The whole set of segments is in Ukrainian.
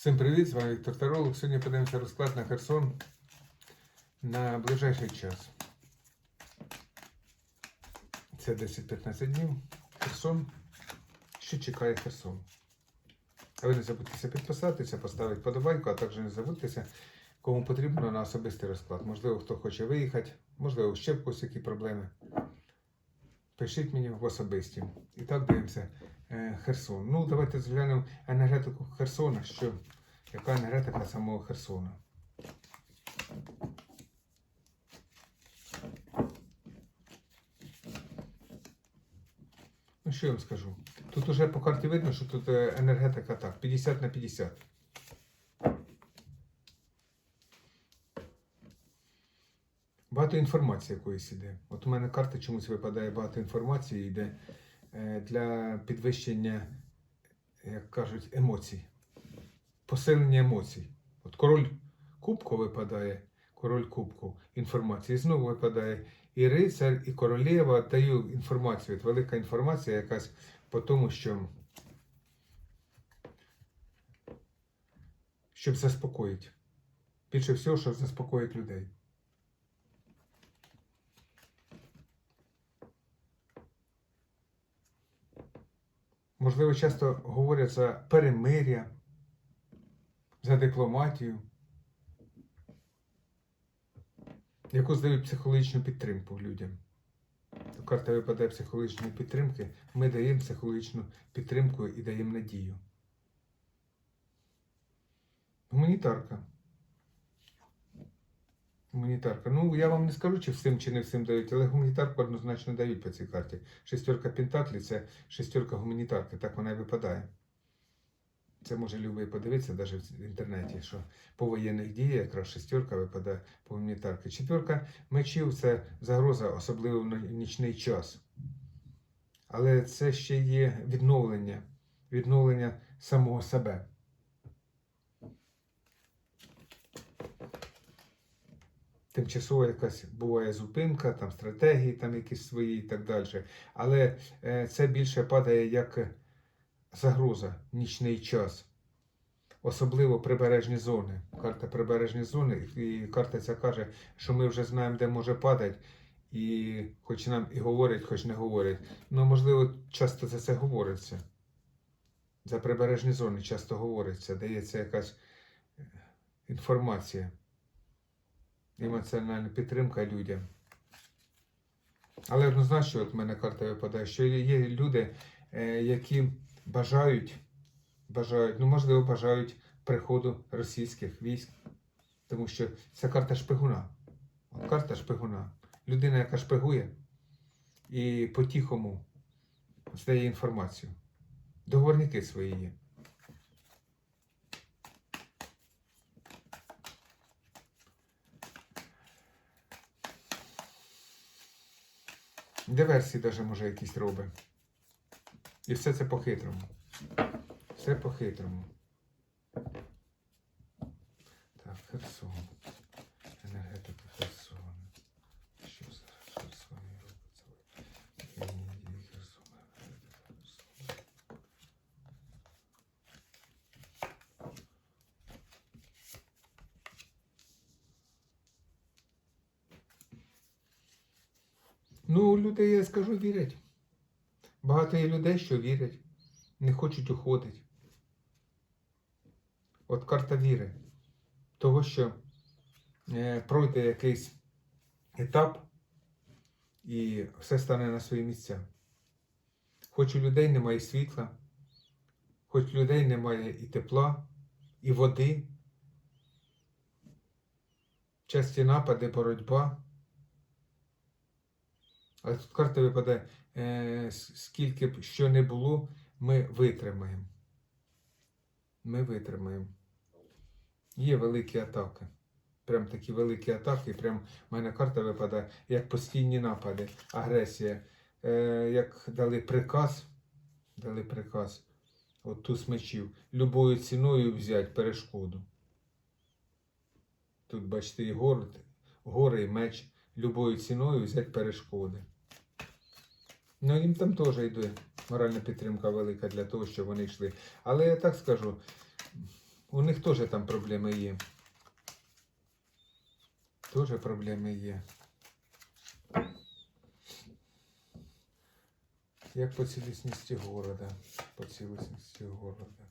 Всім привіт, з вами Віктор Таролог. Сьогодні подивимося розклад на Херсон на ближайший час. Це 10-15 днів. Херсон. Що чекає Херсон? А ви не забудьтеся підписатися, поставити подобайку, а також не забудьтеся, кому потрібно на особистий розклад. Можливо, хто хоче виїхати, можливо, ще в когось які проблеми. Пишіть мені в особисті. І так дивимося. Е, Херсон. Ну, давайте зглянемо енергетику Херсона, що яка енергетика самого Херсона. Ну, що я вам скажу? Тут уже по карті видно, що тут е, енергетика так, 50 на 50. Багато інформації якоїсь іде. От у мене карта чомусь випадає багато інформації йде для підвищення, як кажуть, емоцій, посилення емоцій. От король кубку випадає, король кубку інформації. Знову випадає і рицар, і королева даю інформацію. От велика інформація якась по тому, що щоб заспокоїти. Більше всього, щоб заспокоїти людей. Можливо, часто говорять за перемир'я, за дипломатію, яку здають психологічну підтримку людям. Карта випадає психологічної підтримки, ми даємо психологічну підтримку і даємо надію. Гуманітарка. Гуманітарка. Ну, я вам не скажу, чи всім, чи не всім дають, але гуманітарку однозначно дають по цій карті. Шестерка Пентаклі це шестерка гуманітарки, так вона і випадає. Це може любий подивитися навіть в інтернеті, що по воєнних діях якраз шестерка випадає по гуманітарки. Четверка мечів це загроза, особливо в нічний час. Але це ще є відновлення, відновлення самого себе. Тимчасова якась буває зупинка, там стратегії, там якісь свої і так далі. Але е, це більше падає як загроза нічний час. Особливо прибережні зони. Карта прибережні зони, і карта ця каже, що ми вже знаємо, де може падати, і хоч нам і говорять, хоч не говорять. Ну, можливо, часто за це говориться. За прибережні зони часто говориться, дається якась е, інформація емоціональна підтримка людям. Але однозначно, от в мене карта випадає, що є люди, е, які бажають, бажають, ну, можливо, бажають приходу російських військ. Тому що це карта шпигуна. От карта шпигуна. Людина, яка шпигує і по-тихому здає інформацію. Договорники свої є. Диверсії навіть може якісь робить. І все це по-хитрому. Все по-хитрому. Так, Херсон. Енергетика Херсона. Що зараз в Херсоні робиться? Індії, Херсон, енергетика Херсона. Ну, люди, я скажу, вірять. Багато є людей, що вірять, не хочуть уходити. От карта віри. Того, що е, пройде якийсь етап і все стане на свої місця. Хоч у людей немає світла, хоч у людей немає і тепла, і води, часті напади, боротьба. Але тут карта випадає, е, скільки б що не було, ми витримаємо. Ми витримаємо. Є великі атаки. Прям такі великі атаки. Прям в мене карта випадає, як постійні напади, агресія. Е, Як дали приказ, дали приказ, от туз мечів, любою ціною взяти перешкоду. Тут, бачите, і гори, гори і меч любою ціною взяти перешкоди. Ну, їм там теж йде моральна підтримка велика для того, щоб вони йшли. Але я так скажу, У них теж там проблеми є. Теж проблеми є. Як по цілісності города. По цілісності города.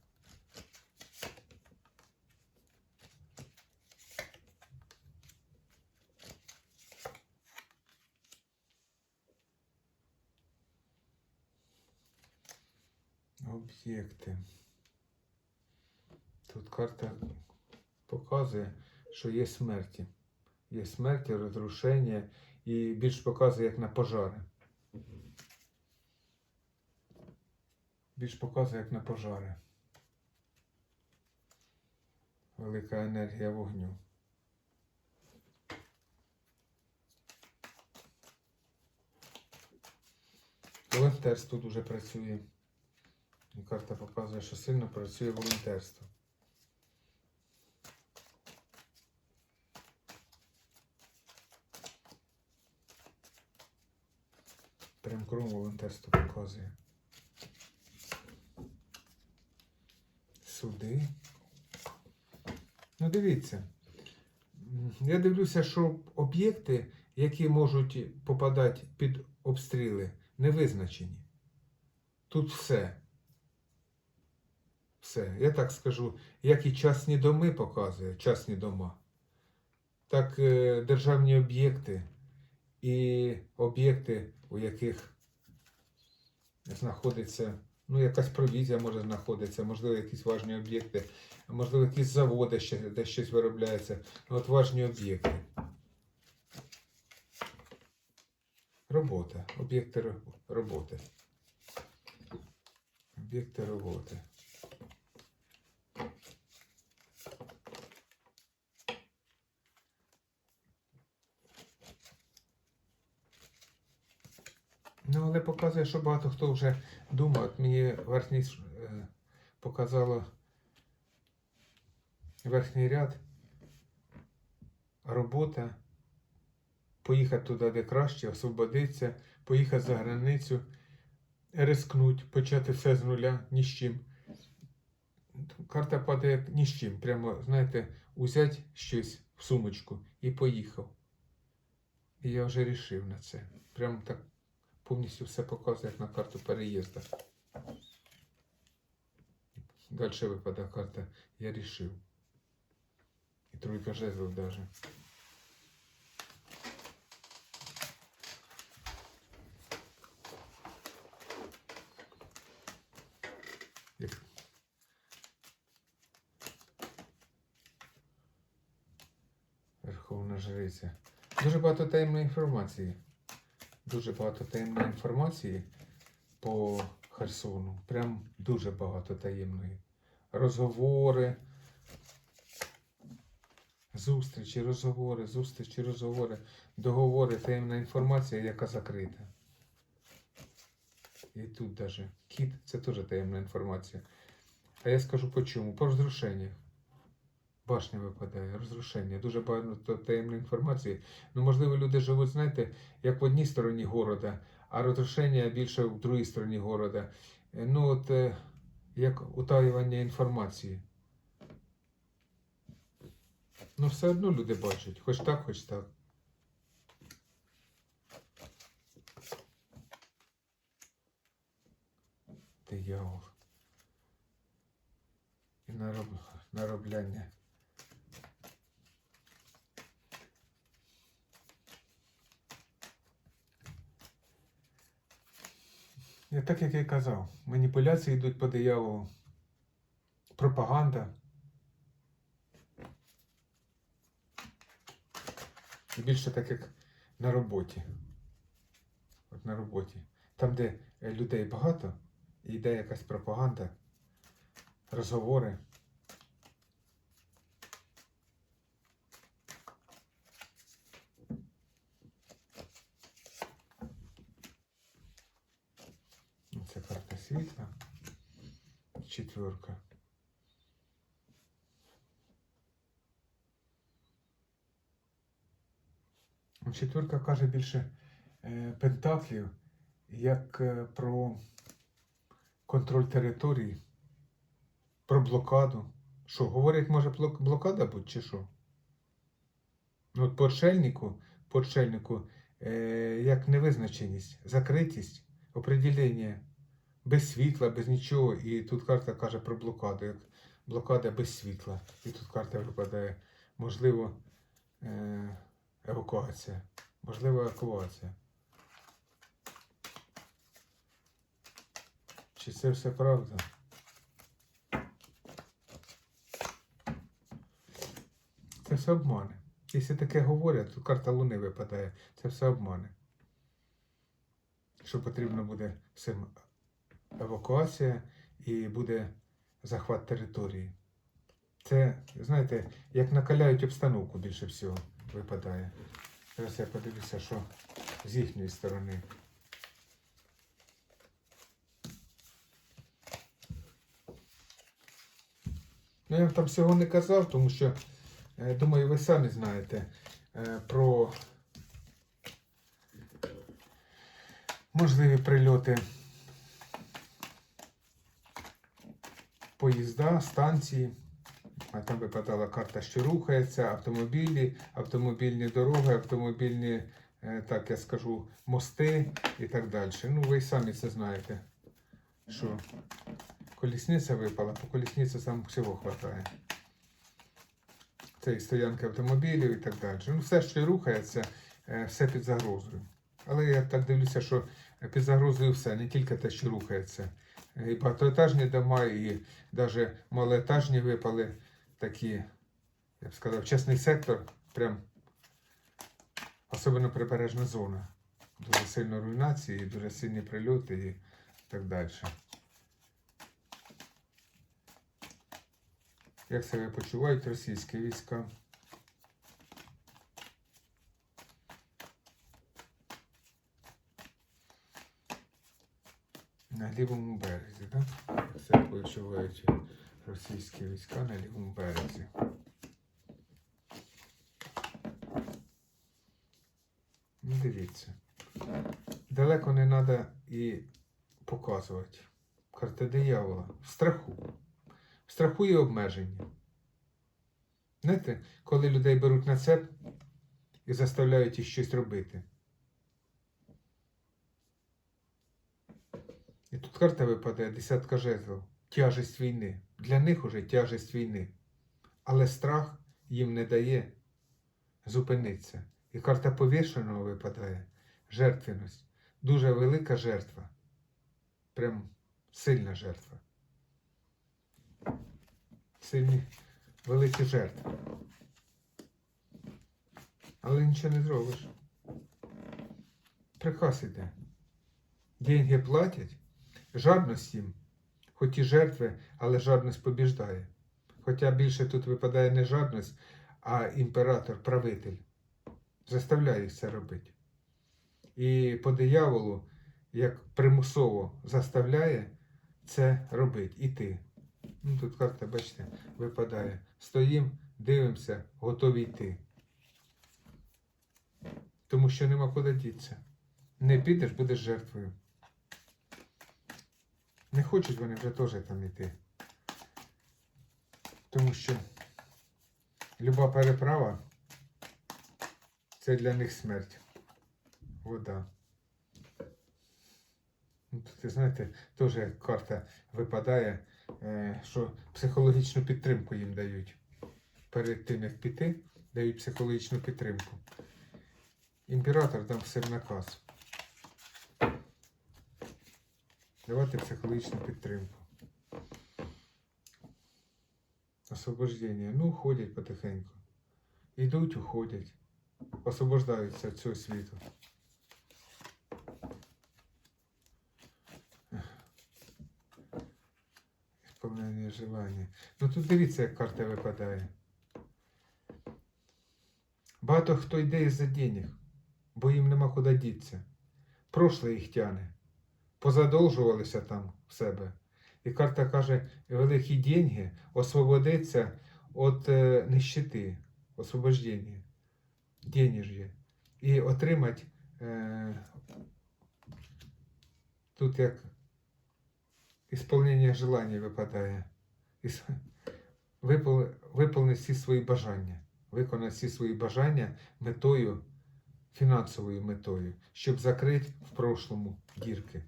Об'єкти. Тут карта показує, що є смерті. Є смерті, розрушення і більш показує, як на пожари. Більш показує, як на пожари. Велика енергія вогню. Волонтерство дуже працює. І карта показує, що сильно працює волонтерство. Прям кром волонтерство показує. Суди. Ну, дивіться. Я дивлюся, що об'єкти, які можуть попадати під обстріли, не визначені. Тут все. Все. Я так скажу, як і частні доми показує, частні дома, так е, державні об'єкти і об'єкти, у яких знаходиться, ну, якась провізія може знаходитися, можливо, якісь важні об'єкти, можливо, якісь заводи, де щось виробляється. Ну, от важні об'єкти. Робота. Об'єкти роботи. Об'єкти роботи. Ну, але показує, що багато хто вже думав. От мені верхній е, показало верхній ряд. Робота. Поїхати туди, де краще, освободитися, поїхати за границю, рискнуть, почати все з нуля, ні з чим. Карта падає ні з чим. Прямо, знаєте, узять щось в сумочку і поїхав. І я вже рішив на це. Прямо так повністю все показує, як на карту переїзду. Далі випадає карта Я рішив. І тройка жезлов даже. Верховна жриця. Дуже багато таємної інформації. Дуже багато таємної інформації по Херсону. Прям дуже багато таємної. Розговори. Зустрічі, розговори, зустрічі, розговори, договори, таємна інформація, яка закрита. І тут даже кіт це теж таємна інформація. А я скажу по чому? По розрушеннях. Башня випадає, розрушення. Дуже багато таємної інформації. Ну, можливо, люди живуть, знаєте, як в одній стороні города, а розрушення більше в другій стороні города. Е, Ну, от е, як утаювання інформації. Ну, все одно люди бачать, хоч так, хоч так. Диявол. І нароб... наробляння. Так, як я казав, маніпуляції йдуть по дияволу. Пропаганда. Більше так, як на роботі. От на роботі. Там, де е, людей багато, і йде якась пропаганда, розговори. Це карта світла. Четверка. Четверка каже більше е, пентаклів, як е, про контроль території, про блокаду, Що, говорить, може блокада бути чи що? Ну, от по отшельнику е, як невизначеність, закритість, определення без світла, без нічого. І тут карта каже про блокаду, як блокада без світла. І тут карта випадає, можливо, е, евакуація. Можливо, евакуація. Чи це все правда? Це все обмани. Якщо таке говорять, то карта Луни випадає. Це все обмани. Що потрібно буде всім евакуація і буде захват території. Це, знаєте, як накаляють обстановку більше всього випадає. Зараз я подивлюся, що з їхньої сторони. Ну, я вам там всього не казав, тому що, е, думаю, ви самі знаєте е, про можливі прильоти поїзда, станції. А там випадала карта, що рухається, автомобілі, автомобільні дороги, автомобільні, е, так я скажу, мости і так далі. Ну, ви самі це знаєте, що колісниця випала, по колісниці там всього вистачає. Це і стоянки автомобілів і так далі. Ну, все, що рухається, е, все під загрозою. Але я так дивлюся, що під загрозою все, не тільки те, що рухається. І багатоетажні дома, і навіть малоетажні випали такі, я б сказав, чесний сектор, прям особливо прибережна зона. Дуже сильно руйнації, дуже сильні прильоти і так далі. Як себе почувають російські війська? На лівому березі, так? Як себе російські війська на лівому березі. Ну, дивіться. Далеко не треба і показувати. Карта диявола. В страху. В страху і обмеження. Знаєте, коли людей беруть на цеп і заставляють їх щось робити. І тут карта випадає десятка жезлів. Тяжесть війни. Для них уже тяжесть війни. Але страх їм не дає зупинитися. І карта повішеного випадає. Жертвеність. Дуже велика жертва. Прям сильна жертва. Сильні великі жертви. Але нічого не зробиш. Приказ іде. Деньги платять, жадність їм, хоч і жертви, але жадність побіждає. Хоча більше тут випадає не жадність, а імператор, правитель. Заставляє їх це робити. І по дияволу, як примусово заставляє це робити. Іти. Ну, тут карта, бачите, випадає. Стоїм, дивимося, готові йти. Тому що нема куди дітися. Не підеш, будеш жертвою. Не хочуть вони вже теж там йти. Тому що люба переправа це для них смерть. Вода. Ну, Тут, знаєте, теж карта випадає, е, що психологічну підтримку їм дають. Перед тим, як піти, дають психологічну підтримку. Імператор дав все в наказ. Давати психологічну підтримку. Освобождення. Ну, ходять потихеньку. Йдуть, уходять. Освобождаються від цього світу. Сповнення желання. Ну тут дивіться, як карта випадає. Багато хто йде із-за денег, бо їм нема куди дітися. Прошле їх тяне. Позадовжувалися там в себе. І карта каже, великі деньги освободиться від е, нищети, освобождення, денеж'я. І отримати е, тут як ісполнення желання випадає. Іс- випол- виповни всі свої бажання. Виконати всі свої бажання метою, фінансовою метою, щоб закрити в прошлому дірки.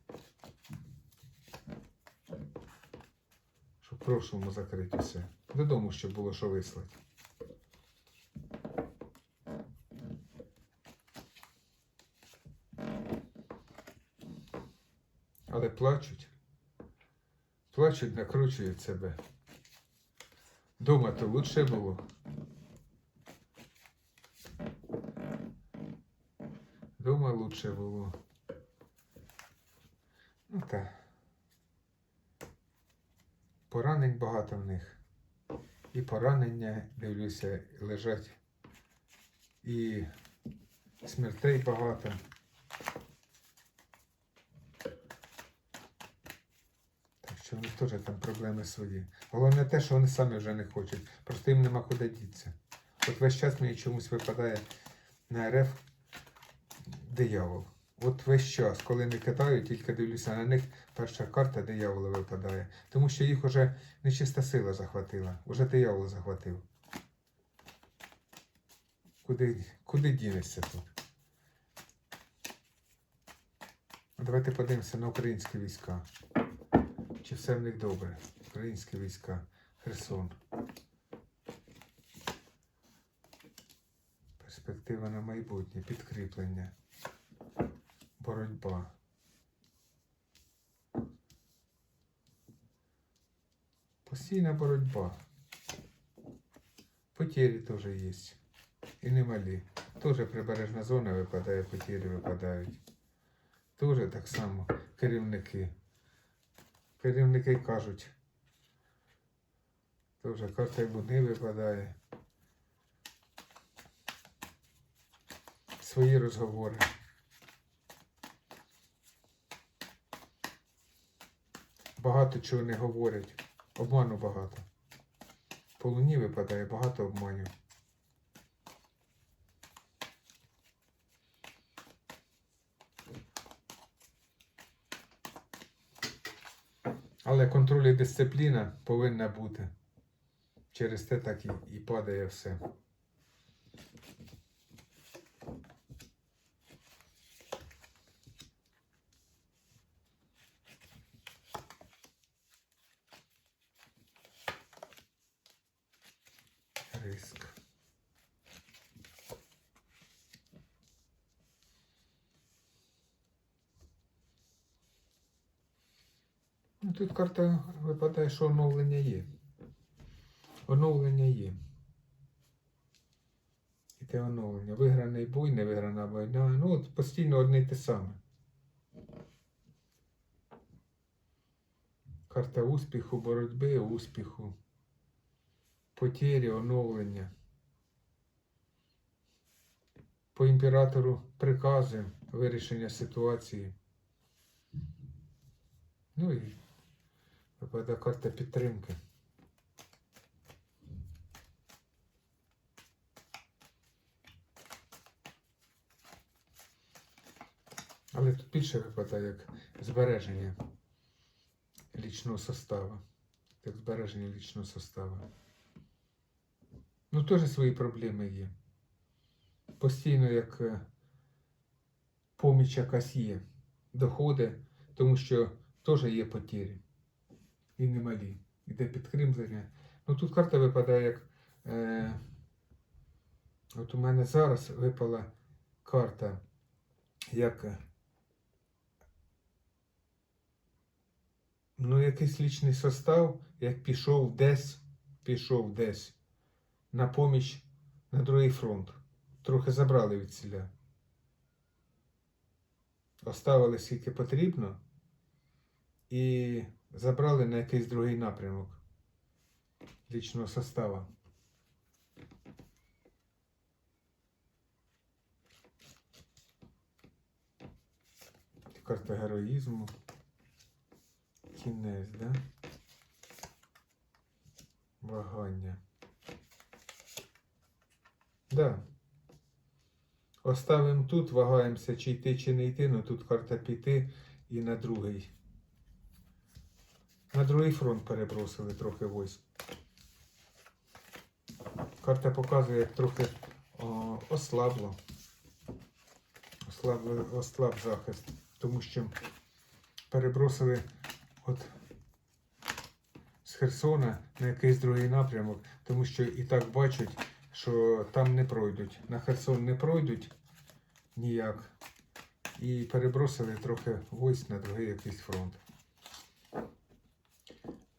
Щоб в прошлому закрити все. Додому, щоб було що вислати. Але плачуть. Плачуть, накручують себе. Дома то лучше було. Дома лучше було. Ну так. Поранень багато в них. І поранення, дивлюся, лежать. І смертей багато. Так що них теж там проблеми свої. Головне те, що вони самі вже не хочуть. Просто їм нема куди дітися. От весь час мені чомусь випадає на РФ диявол. От весь час, коли не кидаю, тільки дивлюся на них, перша карта диявола випадає. Тому що їх уже нечиста сила захватила. Уже диявол захватив. Куди, куди дінешся тут? Давайте подивимося на українські війська. Чи все в них добре? Українські війська. Херсон. Перспектива на майбутнє. Підкріплення. Боротьба. Постійна боротьба. Потері теж є. І немалі. Теж прибережна зона випадає, потері випадають. Теж так само керівники. Керівники кажуть. Теж карта Луни випадає. Свої розговори. Багато чого не говорять. Обману багато. По луні випадає багато обманів. Але контроль і дисципліна повинна бути. Через те так і, і падає все. Риск. Ну, тут карта випадає, що оновлення є. Оновлення є. І те оновлення. Виграний бой, не виграна війна. Ну, от постійно одне й те саме. Карта успіху, боротьби, успіху, потері, оновлення. По імператору прикази, вирішення ситуації. Ну і випадає карта підтримки. Але тут більше випадає як збереження лічного составу. Як збереження лічного составу. Ну, теж свої проблеми є. Постійно як е, поміч якась є. Доходи, тому що теж є потері. І немалі. Іде підкріплення. Ну тут карта випадає як. Е, от у мене зараз випала карта як. е, Ну, якийсь лічний состав, як пішов десь, пішов десь на поміч на другий фронт. Трохи забрали від селя. Оставили скільки потрібно і забрали на якийсь другий напрямок лічного состава. Карта героїзму. Кінець, да? Вагання. Да. Оставимо тут, вагаємося, чи йти, чи не йти, ну тут карта піти і на другий. На другий фронт перебросили трохи войск. карта показує, як трохи о, ослабло. Ослаб, ослаб захист, тому що перебросили от з Херсона на якийсь другий напрямок, тому що і так бачать, що там не пройдуть. На Херсон не пройдуть ніяк. І перебросили трохи войск на другий якийсь фронт.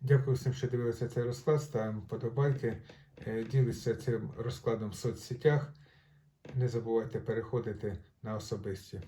Дякую всім, що дивилися цей розклад. Ставимо вподобайки. Е, Ділися цим розкладом в соцсетях. Не забувайте переходити на особисті.